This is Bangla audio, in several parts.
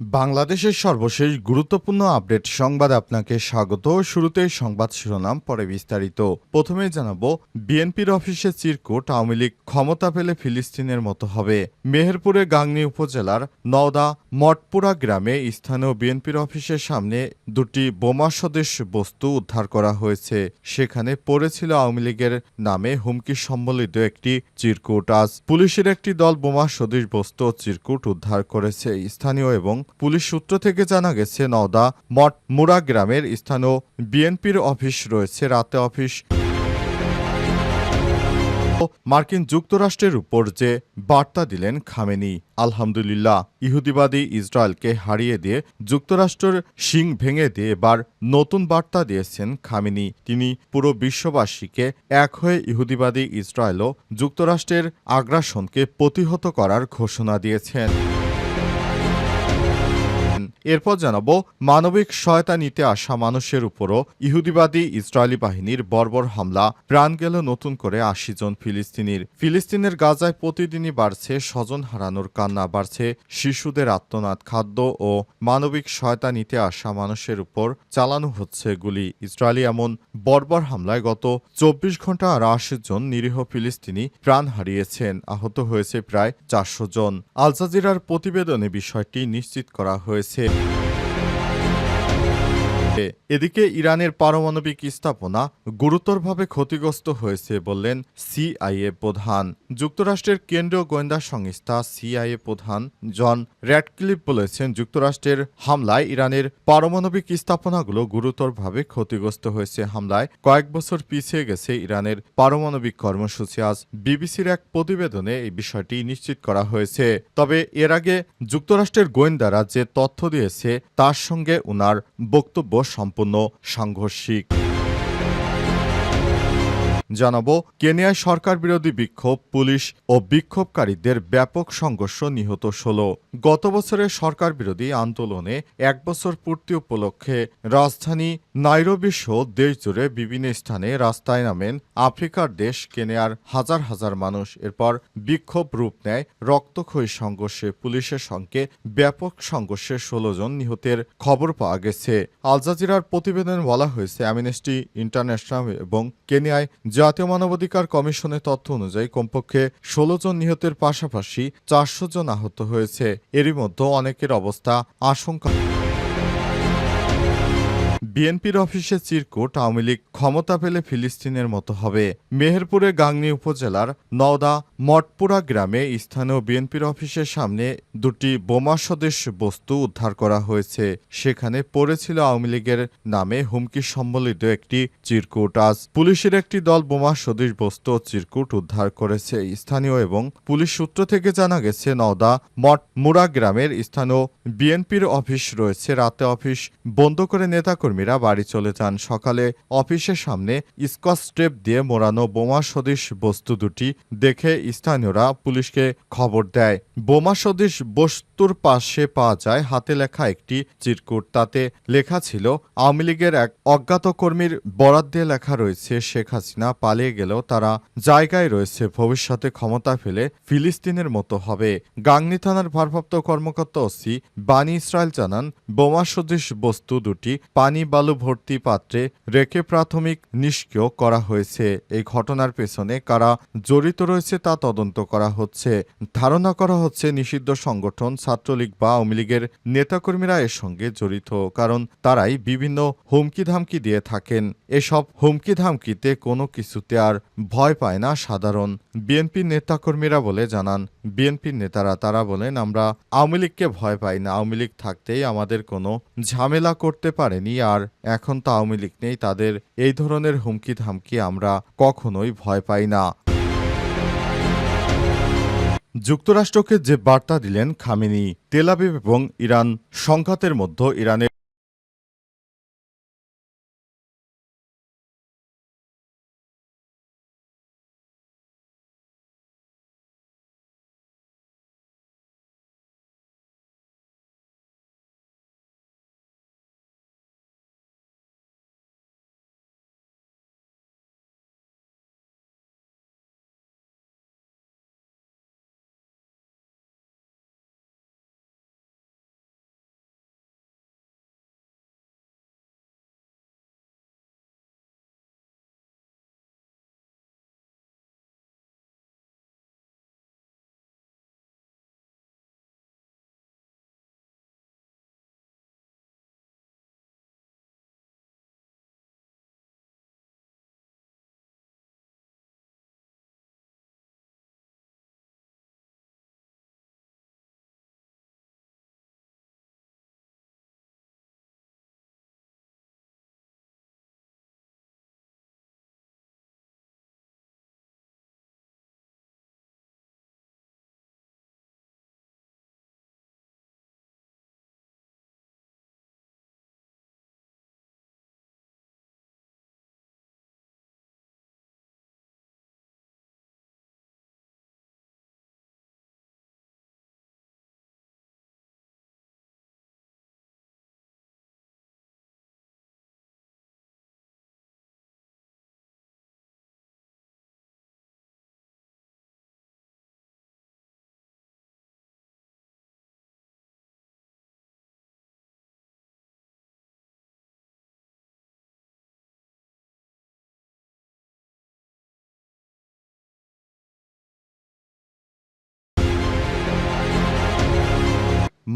বাংলাদেশের সর্বশেষ গুরুত্বপূর্ণ আপডেট সংবাদ আপনাকে স্বাগত। শুরুতে সংবাদ শিরোনাম, পরে বিস্তারিত। প্রথমে জানাব, বিএনপির অফিসে চিরকুট, আওয়ামী লীগ ক্ষমতা পেলে ফিলিস্তিনের মতো হবে। মেহেরপুরে গাংনী উপজেলার নওদা মঠপুরা গ্রামে স্থানীয় বিএনপির অফিসের সামনে দুটি বোমা সদৃশ বস্তু উদ্ধার করা হয়েছে। সেখানে পড়েছিল আওয়ামী লীগের নামে হুমকি সম্বলিত একটি চিরকুট। আজ পুলিশের একটি দল বোমা সদৃশ বস্তু চিরকুট উদ্ধার করেছে। স্থানীয় এবং পুলিশ সূত্র থেকে জানা গেছে, নওদা মঠ মুড়া গ্রামের স্থানীয় বিএনপির অফিস রয়েছে, রাতে অফিস। মার্কিন যুক্তরাষ্ট্রের উপর যে বার্তা দিলেন খামেনি, আলহামদুলিল্লাহ, ইহুদিবাদী ইসরায়েলকে হারিয়ে দিয়ে যুক্তরাষ্ট্রের শিং ভেঙে দিয়ে এবার নতুন বার্তা দিয়েছেন খামেনি। তিনি পুরো বিশ্ববাসীকে এক হয়ে ইহুদিবাদী ইসরায়েল যুক্তরাষ্ট্রের আগ্রাসনকে প্রতিহত করার ঘোষণা দিয়েছেন। এরপর জানাব, মানবিক সহায়তা নিতে আসা মানুষের উপরও ইহুদিবাদী ইসরায়েলি বাহিনীর বর্বর হামলা। প্রাণ গেল নতুন করে আশি জন ফিলিস্তিনির। ফিলিস্তিনের গাজায় প্রতিদিনই বাড়ছে স্বজন হারানোর কান্না, বাড়ছে শিশুদের আত্মনাদ, খাদ্য ও মানবিক সহায়তা নিতে আসা মানুষের উপর চালানো হচ্ছে গুলি। ইসরায়েলি এমন বর্বর হামলায় গত চব্বিশ ঘণ্টা আর আশি জন নিরীহ ফিলিস্তিনি প্রাণ হারিয়েছেন। আহত হয়েছে প্রায় চারশো জন। আল জাজিরার প্রতিবেদনে বিষয়টি নিশ্চিত করা হয়েছে। এদিকে ইরানের পারমাণবিক স্থাপনা গুরুতরভাবে ক্ষতিগ্রস্ত হয়েছে বললেন সিআইএ প্রধান। যুক্তরাষ্ট্রের কেন্দ্রীয় গোয়েন্দা সংস্থা সিআইএ প্রধান জন র্যাডক্লিফ বলেছেন, যুক্তরাষ্ট্রের হামলায় ইরানের পারমাণবিক স্থাপনাগুলো গুরুতরভাবে ক্ষতিগ্রস্ত হয়েছে। হামলায় কয়েক বছর পিছিয়ে গেছে ইরানের পারমাণবিক কর্মসূচি। আজ বিবিসির এক প্রতিবেদনে এই বিষয়টি নিশ্চিত করা হয়েছে। তবে এর আগে যুক্তরাষ্ট্রের গোয়েন্দারা যে তথ্য দিয়েছে, তার সঙ্গে উনার বক্তব্য সম্পূর্ণ সাংঘর্ষিক। জানাব, কেনিয়ায় সরকার বিরোধী বিক্ষোভ, পুলিশ ও বিক্ষোভকারীদের ব্যাপক সংঘর্ষ নিহত ষোলো। গত বছরের সরকার বিরোধী আন্দোলনে এক বছর পূর্তি উপলক্ষে রাজধানী নাইরোবি সহ দেশ জুড়ে বিভিন্ন স্থানে রাস্তায় নামেন আফ্রিকার দেশ কেনিয়ার হাজার হাজার মানুষ। এরপর বিক্ষোভ রূপ নেয় রক্তক্ষয়ী সংঘর্ষে পুলিশের সঙ্গে। ব্যাপক সংঘর্ষে ষোলো জন নিহতের খবর পাওয়া গেছে। আল জাজিরার প্রতিবেদনে বলা হয়েছে, অ্যামনেস্টি ইন্টারন্যাশনাল এবং কেনিয়ায় জাতীয় মানবাধিকার কমিশনের তথ্য অনুযায়ী কমপক্ষে ষোলো জন নিহতের পাশাপাশি চারশো জন আহত হয়েছে। এরই মধ্যে অনেকের অবস্থা আশঙ্কা বিএনপির অফিসে চিরকুট, আওয়ামী লীগ ক্ষমতা পেলে ফিলিস্তিনের মতো হবে। মেহেরপুরে গাংনী উপজেলার নওদা, মঠপুরা গ্রামে স্থানীয় বিএনপির অফিসের সামনে দুটি বোমা সদৃশ বস্তু উদ্ধার করা হয়েছে। সেখানে পড়েছিল আওয়ামী লীগের নামে হুমকি সম্বলিত একটি চিরকুট। আজ পুলিশের একটি দল বোমা সদৃশ বস্তু ও চিরকুট উদ্ধার করেছে। স্থানীয় এবং পুলিশ সূত্র থেকে জানা গেছে, নওদা মঠ মুড়া গ্রামের স্থানীয় বিএনপির অফিস রয়েছে। রাতে অফিস বন্ধ করে নেতাকর্মীরা বাড়ি চলে যান। সকালে অফিসের সামনে স্কচ টেপ দিয়ে মোড়ানো বোমা সদৃশ বস্তু দুটি দেখে স্থানীয়রা পুলিশকে খবর দেয়। বোমা সদৃশ বস্তুর পাশে পাওয়া যায় হাতে লেখা একটি চিরকুট। তাতে লেখা ছিল, আওয়ামী লীগের এক অজ্ঞাত কর্মীর বরাদ দিয়ে লেখা রয়েছে, শেখ হাসিনা পালিয়ে গেলেও তারা জায়গায় রয়েছে, ভবিষ্যতে ক্ষমতা ফেলে ফিলিস্তিনের মতো হবে। গাংনি থানার ভারপ্রাপ্ত কর্মকর্তা ওসি বানি ইসরায়েল জানান, বোমা সদৃশ বস্তু দুটি পানি বালু ভর্তি পাত্রে রেখে প্রাথমিক নিষ্ক্রিয় করা হয়েছে। এই ঘটনার পেছনে কারা জড়িত রয়েছে তা তদন্ত করা হচ্ছে। ধারণা করা হচ্ছে নিষিদ্ধ সংগঠন ছাত্রলীগ বা আওয়ামী লীগের নেতাকর্মীরা এর সঙ্গে জড়িত, কারণ তারাই বিভিন্ন হুমকি ধামকি দিয়ে থাকেন। এসব হুমকি ধামকিতে কোনো কিছুতে আর ভয় পায় না সাধারণ বিএনপির নেতাকর্মীরা বলে জানান। বিএনপির নেতারা তারা বলেন, আমরা আওয়ামী লীগকে ভয় পাই না। আওয়ামী লীগ থাকতেই আমাদের কোনো ঝামেলা করতে পারেনি আর এখন তো আওয়ামী লীগ নেই। তাদের এই ধরনের হুমকি ধামকি আমরা কখনোই ভয় পাই না। যুক্তরাষ্ট্রকে যে বার্তা দিলেন খামিনি তেলাবিব এবং ইরান সংঘাতের মধ্যে ইরানের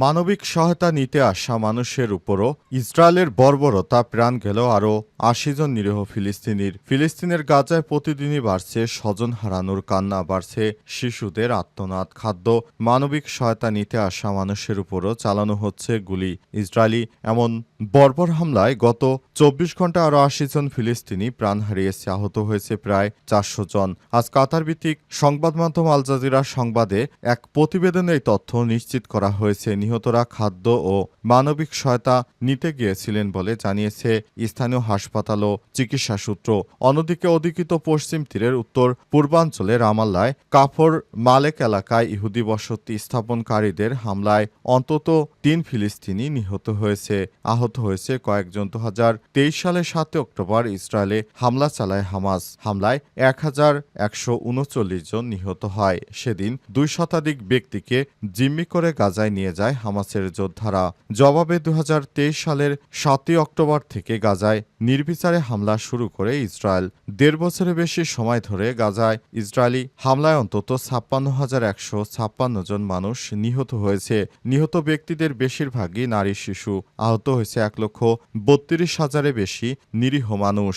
মানবিক সহায়তা নিতে আসা মানুষের উপরও ইসরায়েলের বর্বরতা প্রাণ গেল আরও আশি জন নিরীহ ফিলিস্তিনির। ফিলিস্তিনের গাজায় প্রতিদিনই বাড়ছে স্বজন হারানোর কান্না, বাড়ছে শিশুদের আত্মনাদ। খাদ্য, মানবিক সহায়তা নিতে আসা মানুষের উপরও চালানো হচ্ছে গুলি। ইসরায়েলি এমন বর্বর হামলায় গত চব্বিশ ঘণ্টা আরও আশি জন ফিলিস্তিনি প্রাণ হারিয়েছে, আহত হয়েছে প্রায় চারশো জন। আজ কাতার ভিত্তিক সংবাদ মাধ্যম আল সংবাদে এক প্রতিবেদনে এই তথ্য নিশ্চিত করা হয়েছে। নিহতরা খাদ্য ও মানবিক সহায়তা নিতে গিয়েছিলেন বলে জানিয়েছে স্থানীয় হাসপাতাল ও চিকিৎসা সূত্র। অন্যদিকে অধিকৃত পশ্চিম তীরের উত্তর পূর্বাঞ্চলে রামাল্লায় কাফর মালেক এলাকায় ইহুদি বসতি স্থাপনকারীদের হামলায় অন্তত তিন ফিলিস্তিনি নিহত হয়েছে। আহত হয়েছে কয়েকজন। দু হাজার তেইশ সালের সাত অক্টোবর ইসরায়েলে হামলা চালায় হামাস। হামলায় এক হাজার একশো উনচল্লিশ জন নিহত হয়। সেদিন দুই শতাধিক ব্যক্তিকে জিম্মি করে গাজায় নিয়ে যায় হামাসের যোদ্ধারা জবাবে দু হাজার তেইশ সালের সাতই অক্টোবর থেকে গাজায় নির্বিচারে হামলা শুরু করে ইসরায়েল। দেড় বছরের বেশি সময় ধরে গাজায় ইসরায়েলি হামলায় অন্তত ছাপ্পান্ন হাজার একশো ছাপ্পান্ন জন মানুষ নিহত হয়েছে। নিহত ব্যক্তিদের বেশিরভাগই নারী শিশু। আহত হয়েছে এক লক্ষ বত্রিশ হাজারে বেশি নিরীহ মানুষ।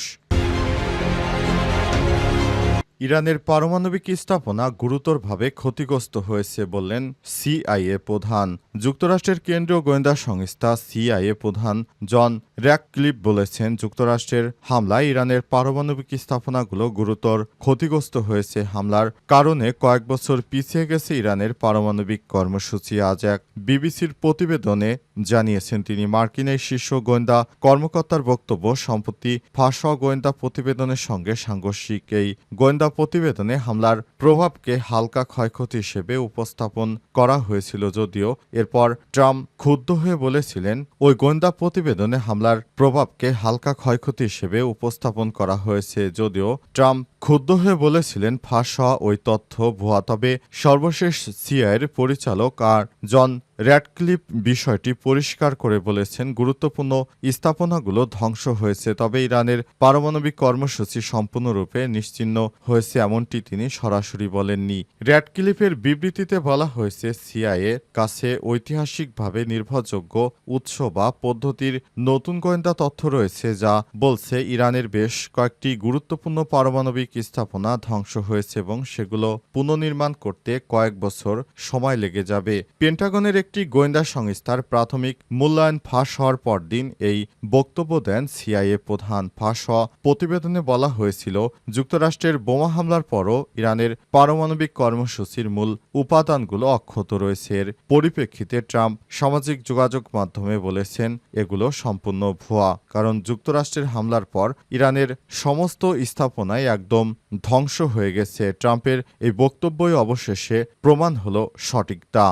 ইরানের পারমাণবিক স্থাপনা গুরুতরভাবে ক্ষতিগ্রস্ত হয়েছে বললেন সিআইএ প্রধান। যুক্তরাষ্ট্রের কেন্দ্রীয় গোয়েন্দা সংস্থা সিআইএ প্রধান জন র্যাকক্লিপ বলেছেন, যুক্তরাষ্ট্রের হামলায় ইরানের পারমাণবিক স্থাপনাগুলো গুরুতর ক্ষতিগ্রস্ত হয়েছে। হামলার কারণে কয়েক বছর পিছিয়ে গেছে ইরানের পারমাণবিক কর্মসূচি। আজ এক বিবিসির প্রতিবেদনে জানিয়েছেন তিনি মার্কিন এই শীর্ষ গোয়েন্দা কর্মকর্তার বক্তব্য সম্প্রতি ফাঁস গোয়েন্দা প্রতিবেদনের সঙ্গে সাংঘর্ষিক। এই গোয়েন্দা প্রতিবেদনে হামলার প্রভাবকে হালকা ক্ষয়ক্ষতি হিসেবে উপস্থাপন করা হয়েছিল যদিও এরপর ট্রাম্প ক্ষুব্ধ হয়ে বলেছিলেন, ওই গোয়েন্দা প্রতিবেদনে হামলার প্রভাবকে হালকা ক্ষয়ক্ষতি হিসেবে উপস্থাপন করা হয়েছে যদিও ট্রাম্প ক্ষুব্ধ হয়ে বলেছিলেন ফাঁস হওয়া ওই তথ্য ভুয়া। তবে সর্বশেষ সিআইয়ের পরিচালক আর জন র্যাডক্লিপ বিষয়টি পরিষ্কার করে বলেছেন, গুরুত্বপূর্ণ স্থাপনাগুলো ধ্বংস হয়েছে, তবে ইরানের পারমাণবিক কর্মসূচি সম্পূর্ণরূপে নিশ্চিহ্ন হয়েছে এমনটি তিনি সরাসরি বলেননি। র্যাডক্লিপের বিবৃতিতে বলা হয়েছে, সিআইএ কাছে ঐতিহাসিকভাবে নির্ভরযোগ্য উৎস বা পদ্ধতির নতুন গোয়েন্দা তথ্য রয়েছে যা বলছে, ইরানের বেশ কয়েকটি গুরুত্বপূর্ণ পারমাণবিক স্থাপনা ধ্বংস হয়েছে এবং সেগুলো পুনর্নির্মাণ করতে কয়েক বছর সময় লেগে যাবে। পেন্টাগনের একটি গোয়েন্দা সংস্থার প্রাথমিক মূল্যায়ন ফাঁস হওয়ার পরদিন এই বক্তব্য দেন সিআইএ প্রধান ফাঁস হওয়া প্রতিবেদনে বলা হয়েছিল, যুক্তরাষ্ট্রের বোমা হামলার পরও ইরানের পারমাণবিক কর্মসূচির মূল উপাদানগুলো অক্ষত রয়েছে। এর পরিপ্রেক্ষিতে ট্রাম্প সামাজিক যোগাযোগ মাধ্যমে বলেছেন, এগুলো সম্পূর্ণ ভুয়া, কারণ যুক্তরাষ্ট্রের হামলার পর ইরানের সমস্ত স্থাপনায় একদম ধ্বংস হয়ে গেছে। ট্রাম্পের এই বক্তব্যই অবশেষে প্রমাণ হলো সঠিকতা